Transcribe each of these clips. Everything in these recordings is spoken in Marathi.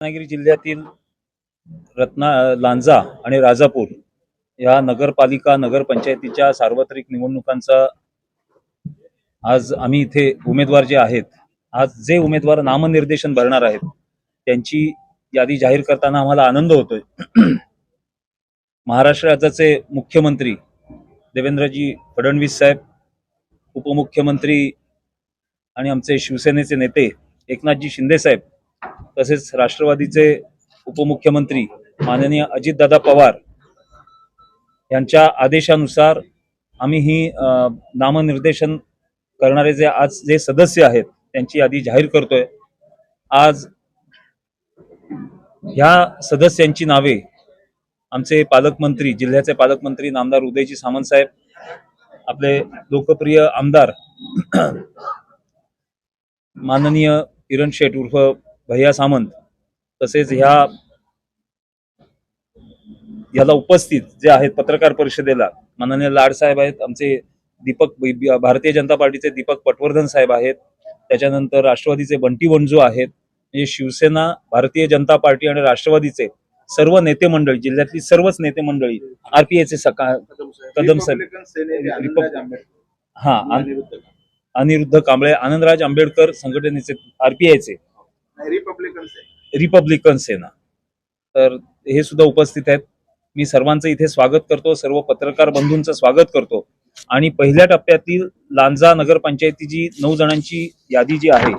रत्नागिरी जिल्ह्यातील रत्ना लांजा आणि राजापूर या नगरपालिका नगरपंचायतीच्या सार्वत्रिक निवडणुकांचा आज आम्ही इथे उमेदवार जे आहेत आज जे उमेदवार नामनिर्देशन भरणार आहेत त्यांची यादी जाहीर करताना आम्हाला आनंद होतोय. महाराष्ट्र राज्याचे मुख्यमंत्री देवेंद्रजी फडणवीस साहेब उपमुख्यमंत्री आणि आमचे शिवसेनेचे नेते एकनाथजी शिंदे साहेब तसेच राष्ट्रवादीचे उपमुख्यमंत्री माननीय अजितदादा पवार यांच्या आदेशानुसार आम्ही ही नामनिर्देशन करणारे जे आज जे सदस्य आहेत त्यांची यादी जाहीर करतोय. आज ह्या सदस्यांची नावे आमचे पालकमंत्री जिल्ह्याचे पालकमंत्री नामदार उदयजी सामंत साहेब आपले लोकप्रिय आमदार माननीय किरण शेठ उर्फ भैया सामंत तसेच ह्या याला उपस्थित जे आहेत पत्रकार परिषदेला माननीय लाड साहेब आहेत आमचे दीपक भारतीय जनता पार्टीचे दीपक पटवर्धन साहेब आहेत त्याच्यानंतर राष्ट्रवादीचे बंटी वंजू आहेत म्हणजे शिवसेना भारतीय जनता पार्टी आणि राष्ट्रवादीचे सर्व नेते मंडळी जिल्ह्यातली सर्वच नेते मंडळी आरपीआयचे सका कदम साहेब हा अनिरुद्ध कांबळे आनंदराज आंबेडकर संघटनेचे आरपीआयचे रिपब्लिकन रिपब्लिकन सेना तर हे सुद्धा उपस्थित आहेत. मी सर्वांचं इथे स्वागत करतो सर्व पत्रकार बंधूंचं स्वागत करतो. आणि पहिल्या टप्प्यातील लांजा नगरपंचायतीची नऊ जणांची यादी जी आहे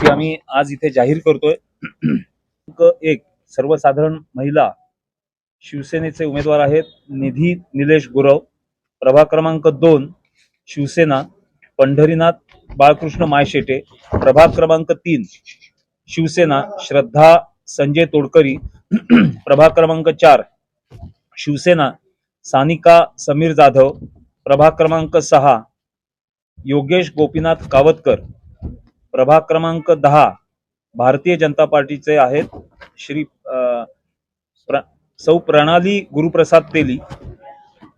ती आम्ही आज इथे जाहीर करतोय. एक सर्वसाधारण महिला शिवसेनेचे उमेदवार आहेत निधी निलेश गुरव. प्रभाग क्रमांक दोन शिवसेना. पंढरीनाथ बाळकृष्ण मायशेटे. प्रभाग क्रमांक तीन शिवसेना श्रद्धा संजय तोडकरी प्रभाग क्रमांक चार शिवसेना सानिका समीर जाधव प्रभाग क्रमांक सहा योगेश गोपीनाथ कावतकर प्रभाग क्रमांक दहा भारतीय जनता पार्टीचे आहेत श्री प्र, सौ प्रणाली गुरुप्रसाद तेली.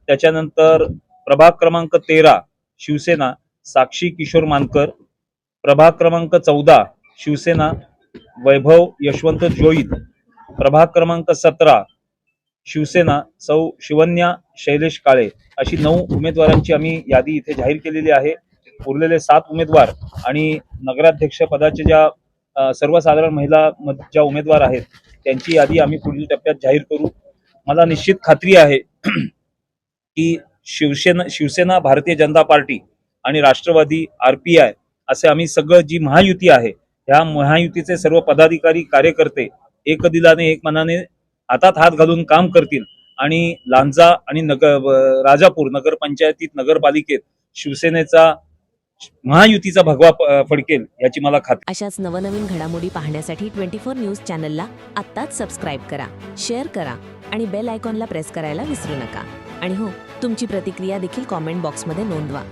त्याच्यानंतर प्रभाग क्रमांक तेरा शिवसेना साक्षी किशोर मानकर. प्रभाग क्रमांक चौदा शिवसेना वैभव यशवंत जोईत प्रभाग क्रमांक सतरा शिवसेना सौ शिवन्या शैलेश काळे अशी नऊ उमेदवारांची आम्ही यादी इथे जाहीर केलेली आहे. उरलेले सात उमेदवार आणि नगराध्यक्ष पदाचे ज्या सर्वसाधारण महिला ज्या उमेदवार आहेत त्यांची यादी आम्ही पुढील टप्प्यात जाहीर करू. मला निश्चित खात्री आहे की शिवसेना शिवसेना भारतीय जनता पार्टी आणि राष्ट्रवादी आरपीआय असे आम्ही सगळं जी महायुती आहे ह्या महायुतीचे सर्व पदाधिकारी कार्यकर्ते एक दिलाने एक मनाने हातात हात घालून काम करतील. आणि लांजा आणि नगर राजापूर नगरपंचायतीत नगरपालिकेत शिवसेनेचा महायुतीचा भगवा फडकेल याची मला खात्री. अशाच नवनवीन घडामोडी पाहण्यासाठी ट्वेंटी फोर न्यूज चॅनलला आत्ताच सबस्क्राईब करा शेअर करा आणि बेल आयकॉनला प्रेस करायला विसरू नका. आणि हो तुमची प्रतिक्रिया देखील कॉमेंट बॉक्समध्ये नोंदवा.